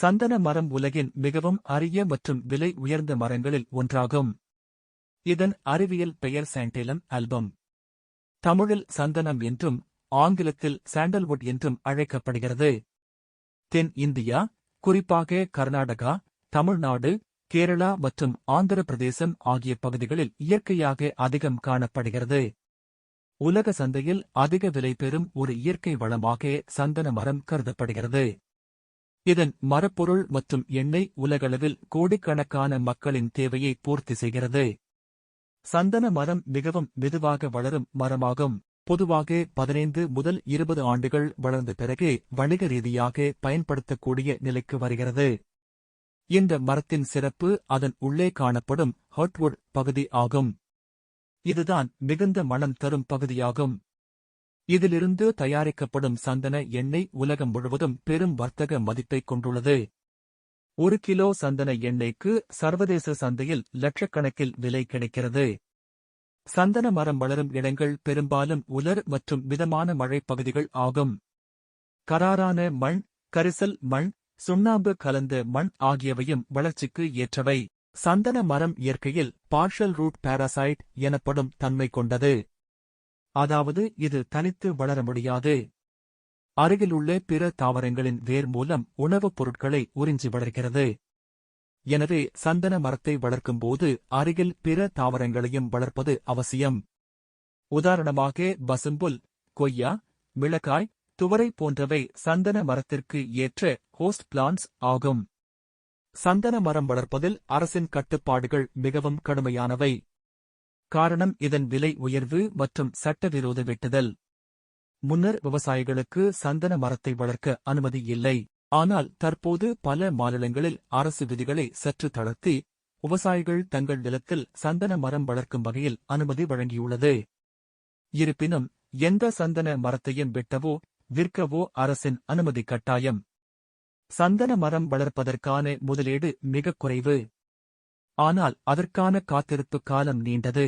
சந்தன மரம் உலகின் மிகவும் அரிய மற்றும் விலை உயர்ந்த மரங்களில் ஒன்றாகும். இதன் அறிவியல் பெயர் சாண்டேலம் ஆல்பம். தமிழில் சந்தனம் என்றும் ஆங்கிலத்தில் சாண்டல்வுட் என்றும் அழைக்கப்படுகிறது. தென் இந்தியா குறிப்பாக கர்நாடகா தமிழ்நாடு கேரளா மற்றும் ஆந்திர பிரதேசம் ஆகிய பகுதிகளில் இயற்கையாக அதிகம் காணப்படுகிறது. உலக சந்தையில் அதிக விலை பெறும் ஒரு இயற்கை வளமாக சந்தன மரம் கருதப்படுகிறது. இதன் மரப்பொருள் மற்றும் எண்ணெய் உலகளவில் கோடிக்கணக்கான மக்களின் தேவையை பூர்த்தி செய்கிறது. சந்தன மரம் மிகவும் மெதுவாக வளரும் மரமாகும். பொதுவாக பதினைந்து முதல் இருபது ஆண்டுகள் வளர்ந்த பிறகு வணிக ரீதியாக பயன்படுத்தக்கூடிய நிலைக்கு வருகிறது. இந்த மரத்தின் சிறப்பு அதன் உள்ளே காணப்படும் ஹாட்வுட் பகுதி ஆகும். இதுதான் மிகுந்த மனம் தரும் பகுதியாகும். இதிலிருந்து தயாரிக்கப்படும் சந்தன எண்ணெய் உலகம் முழுவதும் பெரும் வர்த்தக மதிப்பைக் கொண்டுள்ளது. ஒரு கிலோ சந்தன எண்ணெய்க்கு சர்வதேச சந்தையில் லட்சக்கணக்கில் விலை கிடைக்கிறது. சந்தன மரம் வளரும் இடங்கள் பெரும்பாலும் உலர் மற்றும் மிதமான மழைப் பகுதிகள் ஆகும். கராரான மண் கரிசல் மண் சுண்ணாம்பு கலந்த மண் ஆகியவையும் வளர்ச்சிக்கு ஏற்றவை. சந்தன மரம் இயற்கையில் பார்ஷல் ரூட் பாராசைட் எனப்படும் தன்மை கொண்டது. அதாவது இது தனித்து வளர முடியாது. அருகிலுள்ள பிற தாவரங்களின் வேர் மூலம் உணவுப் பொருட்களை உறிஞ்சி வளர்கிறது. எனவே சந்தன மரத்தை வளர்க்கும்போது அருகில் பிற தாவரங்களையும் வளர்ப்பது அவசியம். உதாரணமாக பசும்புல் கொய்யா மிளகாய் துவரை போன்றவை சந்தன மரத்திற்கு ஏற்ற ஹோஸ்ட் பிளான்ஸ் ஆகும். சந்தன மரம் வளர்ப்பதில் அரசின் கட்டுப்பாடுகள் மிகவும் கடுமையானவை. காரணம் இதன் விலை உயர்வு மற்றும் சட்டவிரோத வெட்டுதல். முன்னர் விவசாயிகளுக்கு சந்தன மரத்தை வளர்க்க அனுமதி இல்லை. ஆனால் தற்போது பல மாநிலங்களில் அரசு விதிகளை சற்று தளர்த்தி விவசாயிகள் தங்கள் நிலத்தில் சந்தன மரம் வளர்க்கும் வகையில் அனுமதி வழங்கியுள்ளது. இருப்பினும் எந்த சந்தன மரத்தையும் வெட்டவோ விற்கவோ அரசின் அனுமதி கட்டாயம். சந்தன மரம் வளர்ப்பதற்கான முதலீடு மிகக் குறைவு. ஆனால் அதற்கான காத்திருப்பு காலம் நீண்டது.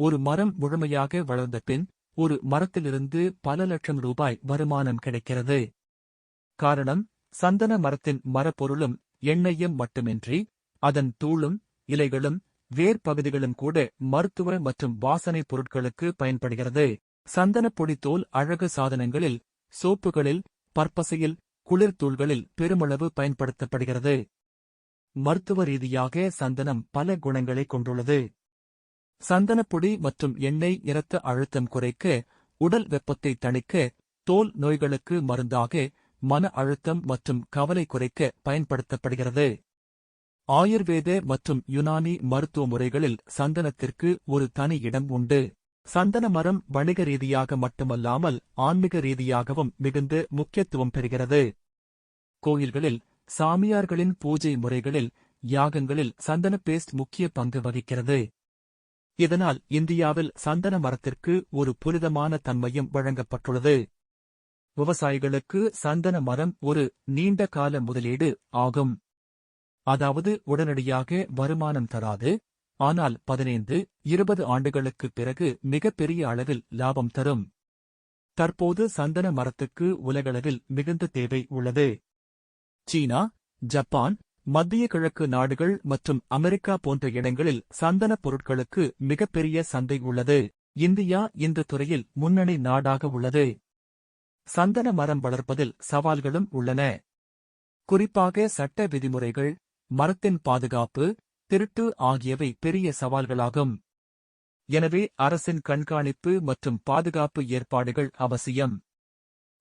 ஒரு மரம் முழுமையாக வளர்ந்த பின் ஒரு மரத்திலிருந்து பல லட்சம் ரூபாய் வருமானம் கிடைக்கிறது. காரணம் சந்தன மரத்தின் மரப்பொருளும் எண்ணெயும் மட்டுமின்றி அதன் தூளும் இலைகளும் வேர் பகுதிகளும் கூட மருத்துவ மற்றும் வாசனை பொருட்களுக்கு பயன்படுகிறது. சந்தனப்பொடி தோல் அழகு சாதனங்களில் சோப்புகளில் பற்பசையில் குளிர்தூள்களில் பெருமளவு பயன்படுத்தப்படுகிறது. மருத்துவ ரீதியாக சந்தனம் பல குணங்களை கொண்டுள்ளது. சந்தனப்பொடி மற்றும் எண்ணெய் இரத்த அழுத்தம் குறைக்க உடல் வெப்பத்தை தணிக்க தோல் நோய்களுக்கு மருந்தாக மன அழுத்தம் மற்றும் கவலை குறைக்க பயன்படுத்தப்படுகிறது. ஆயுர்வேத மற்றும் யுனானி மருத்துவ முறைகளில் சந்தனத்திற்கு ஒரு தனி இடம் உண்டு. சந்தன மரம் வணிக ரீதியாக மட்டுமல்லாமல் ஆன்மீக ரீதியாகவும் மிகுந்த முக்கியத்துவம் பெறுகிறது. கோயில்களில் சாமியார்களின் பூஜை முறைகளில் யாகங்களில் சந்தன பேஸ்ட் முக்கிய பங்கு வகிக்கிறது. இதனால் இந்தியாவில் சந்தன மரத்திற்கு ஒரு புனிதமான தன்மையும் வழங்கப்பட்டுள்ளது. விவசாயிகளுக்கு சந்தன மரம் ஒரு நீண்ட கால முதலீடு ஆகும். அதாவது உடனடியாக வருமானம் தராது. ஆனால் பதினைந்து இருபது ஆண்டுகளுக்குப் பிறகு மிகப்பெரிய அளவில் லாபம் தரும். தற்போது சந்தன மரத்துக்கு உலகளவில் மிகுந்த தேவை உள்ளது. சீனா ஜப்பான் மத்திய கிழக்கு நாடுகள் மற்றும் அமெரிக்கா போன்ற இடங்களில் சந்தனப் பொருட்களுக்கு மிகப்பெரிய சந்தை உள்ளது. இந்தியா இந்த துறையில் முன்னணி நாடாக உள்ளது. சந்தன மரம் வளர்ப்பதில் சவால்களும் உள்ளன. குறிப்பாக சட்ட விதிமுறைகள் மரத்தின் பாதுகாப்பு திருட்டு ஆகியவை பெரிய சவால்களாகும். எனவே அரசின் கண்காணிப்பு மற்றும் பாதுகாப்பு ஏற்பாடுகள் அவசியம்.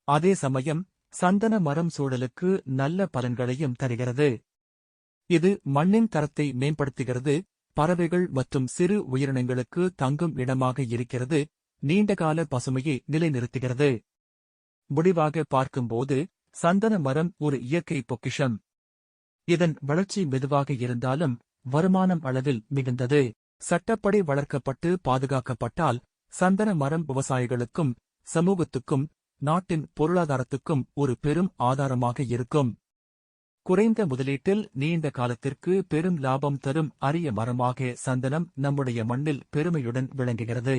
அதே சமயம் சந்தன மரம் சூழலுக்கு நல்ல பலன்களையும் தருகிறது. இது மண்ணின் தரத்தை மேம்படுத்துகிறது பறவைகள் மற்றும் சிறு உயிரினங்களுக்கு தங்கும் இடமாக இருக்கிறது நீண்டகால பசுமையை நிலைநிறுத்துகிறது. முடிவாக பார்க்கும்போது சந்தன மரம் ஒரு இயற்கை பொக்கிஷம். இதன் வளர்ச்சி மெதுவாக இருந்தாலும் வருமானம் அளவில் மிகுந்தது. சட்டப்படி வளர்க்கப்பட்டு பாதுகாக்கப்பட்டால் சந்தன மரம் விவசாயிகளுக்கும் சமூகத்துக்கும் நாட்டின் பொருளாதாரத்துக்கும் ஒரு பெரும் ஆதாரமாக இருக்கும். குறைந்த முதலீட்டில் நீண்ட காலத்திற்கு பெரும் லாபம் தரும் அரிய மரமாக சந்தனம் நம்முடைய மண்ணில் பெருமையுடன் விளங்குகிறது.